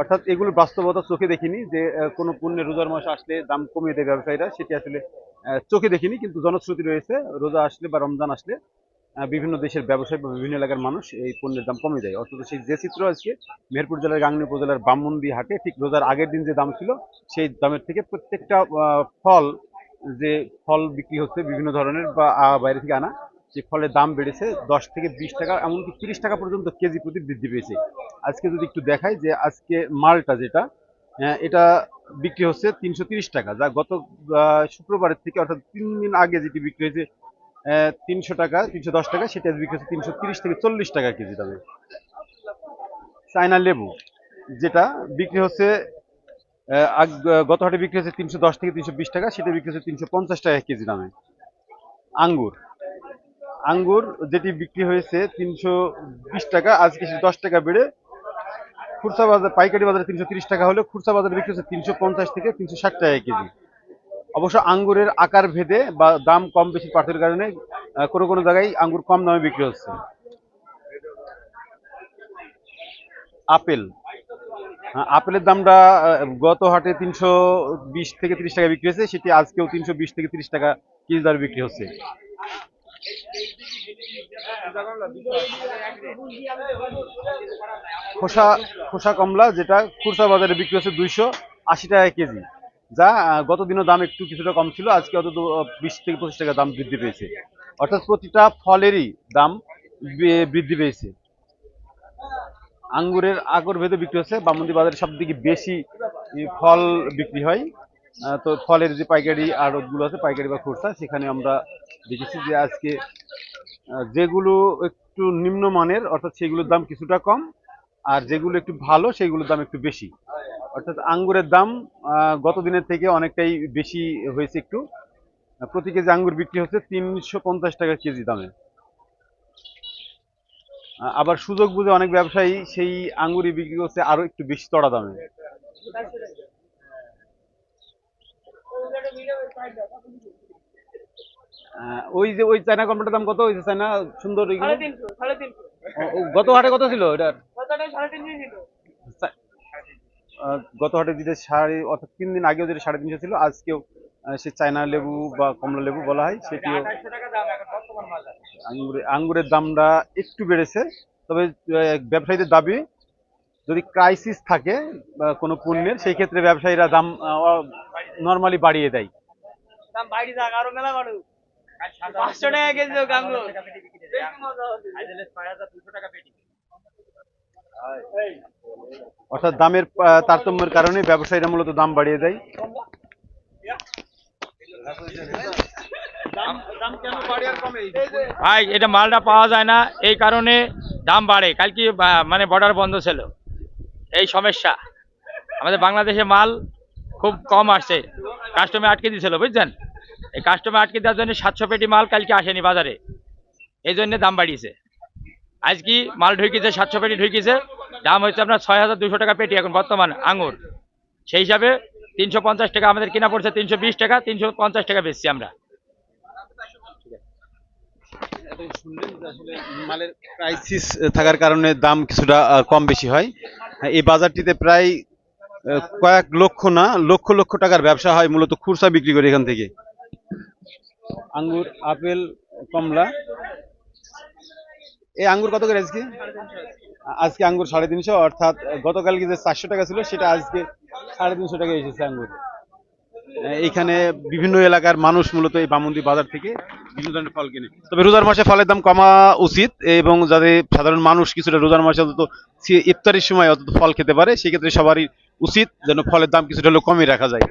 অর্থাৎ এগুলো বাস্তবতা চোখে দেখিনি যে কোনো পণ্যের রোজার মাস আসলে দাম কমিয়ে দেয় ব্যবসায়ীরা, সেটি আসলে চোখে দেখিনি, কিন্তু জনশ্রুতি রয়েছে, রোজা আসলে বা রমজান আসলে বিভিন্ন দেশের ব্যবসায়ী বা বিভিন্ন এলাকার মানুষ এই পণ্যের দাম কমে দেয়। অর্থাৎ সেই যে চিত্র আজকে মেহেরপুর জেলার গাংনী উপজেলার বামুন্দি হাটে, ঠিক রোজার আগের দিন যে দাম ছিল, সেই দামের থেকে প্রত্যেকটা ফল যে ফল বিক্রি হচ্ছে বিভিন্ন ধরনের বা বাইরে থেকে আনা সেই ফলের দাম বেড়েছে দশ থেকে বিশ টাকা, এমনকি তিরিশ টাকা পর্যন্ত কেজি প্রতি বৃদ্ধি পেয়েছে। আজকে যদি একটু দেখাই যে আজকে মালটা যেটা এটা বিক্রি হচ্ছে তিনশো টাকা, যা গত শুক্রবারের থেকে অর্থাৎ তিন দিন আগে যেটি বিক্রি হয়েছে তিনশো টাকা, তিনশো দশ টাকা, সেটা বিক্রি হচ্ছে তিনশো তিরিশ থেকে চল্লিশ টাকা কেজি দামে। চায়না লেবু, যেটা বিক্রি হচ্ছে গত হাটে বিক্রি হচ্ছে তিনশো দশ থেকে তিনশো বিশ টাকা, সেটা বিক্রি হচ্ছে তিনশো পঞ্চাশ টাকা কেজি দামে। আঙ্গুর আঙ্গুর যেটি বিক্রি হয়েছে তিনশো বিশ টাকা আজকে দশ টাকা বেড়ে খুচরা বাজার, পাইকারি বাজারে তিনশো তিরিশ টাকা হলে খুচরা বাজারে বিক্রি হচ্ছে তিনশো পঞ্চাশ থেকে তিনশো ষাট টাকা কেজি। অবশ্য আঙ্গুরের আকার ভেদে বা দাম কম বেশি পার্থক্যের কারণে কোনো কোনো জায়গায় আঙ্গুর কম দামে বিক্রি হচ্ছে। আপেল আপেলের দামটা গত হাটে তিনশো বিশ থেকে তিরিশ টাকা বিক্রি হয়েছে, সেটি আজকেও তিনশো বিশ থেকে তিরিশ টাকা কেজি দরে বিক্রি হচ্ছে। খোসা খোসা কমলা যেটা খুচরা বাজারে বিক্রি হচ্ছে দুইশো আশি টাকা কেজি। যা আহ, গত দিনও দাম একটু কিছুটা কম ছিল আজকে অত বিশ থেকে পঁচিশ টাকা দাম বৃদ্ধি পেয়েছে। অর্থাৎ প্রতিটা ফলেরই দাম বৃদ্ধি পেয়েছে। আঙ্গুরের আগর ভেদে বিক্রি হচ্ছে বামন্দি বাজারে সব থেকে বেশি ফল বিক্রি হয়। তো ফলের যে পাইকারি আড়তগুলো আছে, পাইকারি বা খুচরা সেখানে আমরা দেখেছি যে আজকে যেগুলো একটু নিম্নমানের, অর্থাৎ সেগুলোর দাম কিছুটা কম, আর যেগুলো একটু ভালো, সেগুলোর দাম একটু বেশি। অর্থাৎ আঙ্গুরের দাম গত দিনের থেকে অনেকটাই বেশি হয়েছে একটু। প্রতি কেজি আঙ্গুর বিক্রি হচ্ছে তিনশো পঞ্চাশ টাকা কেজি দামে। আবার সুযোগ বুঝে অনেক ব্যবসায়ী সেই আঙ্গুরই বিক্রি করছে আরও একটু বেশি চড়া দামে ওই যে ওই চায়না কম্পিউটার দাম কত হয়েছে? চায়না সুন্দর গত হাটে কত ছিল এটার? গত হাটে যেটা সাড়ে অর্থাৎ তিন দিন আগেও যেটা সাড়ে তিনশো ছিল আজকেও সে চায়না লেবু বা কমলা লেবু বলা হয় সেটিও আঙ্গুরের দামটা একটু বেড়েছে তবে ব্যবসায়ীদের দাবি যদি ক্রাইসিস থাকে কোনো পণ্যের সেই ক্ষেত্রে ব্যবসায়ীরা দাম নর্মালি বাড়িয়ে দেয়। দাম যাক আরও মেলা পাঁচশো টাকা কেজি অর্থাৎ দামের তারতম্যের কারণে ব্যবসায়ীরা মূলত দাম বাড়িয়ে দেয়। ভাই এটা মালটা পাওয়া যায় না। এই কারণে দাম বাড়ে। কালকে মানে বর্ডার বন্ধ ছিল। এই সমস্যা। আমাদের বাংলাদেশে মাল খুব কম আসছে। কাস্টমে আটকে দিয়েছিল, বুঝছেন? এই কাস্টমে আটকে দেওয়ার জন্য সাতশো পেটি মাল কালকে আসেনি বাজারে। এই জন্য দাম বাড়িয়েছে। আজ কি মাল ঢুকিয়েছে, সাতশো পেটি ঢুকিয়েছে? দাম হচ্ছে আপনার ছয় হাজার দুশো টাকা পেটি এখন বর্তমান আঙুর। সেই হিসাবে তিনশো পঞ্চাশ টাকা আমাদের কিনা পড়ছে, তিনশো বিশ টাকা, তিনশো পঞ্চাশ টাকা বেচছি আমরা। মালের ক্রাইসিস থাকার কারণে দাম কিছুটা কম বেশি হয়। এই বাজারটিতে প্রায় কয়েক লক্ষ না লক্ষ লক্ষ টাকার ব্যবসা হয় মূলত খুচরা বিক্রি করে এখান থেকে। আঙ্গুর আপেল কমলা। এই আঙ্গুর কত করে আজকে? আজকে আঙ্গুর সাড়ে তিনশো অর্থাৎ গতকালকে যে চারশো টাকা ছিল সেটা আজকে সাড়ে তিনশো টাকা এসেছে আঙ্গুর। এইখানে বিভিন্ন এলাকার মানুষ মূলত এই বামন্দি বাজার থেকে বিভিন্ন ধরনের ফল কিনে। তবে রোজার মাসে ফলের দাম কমা উচিত এবং যাদের সাধারণ মানুষ কিছুটা রোজার মাসে অন্তত ইফতারির সময় অন্তত ফল খেতে পারে, সেক্ষেত্রে সবারই উচিত যেন ফলের দাম কিছুটা হলেও কমই রাখা যায়।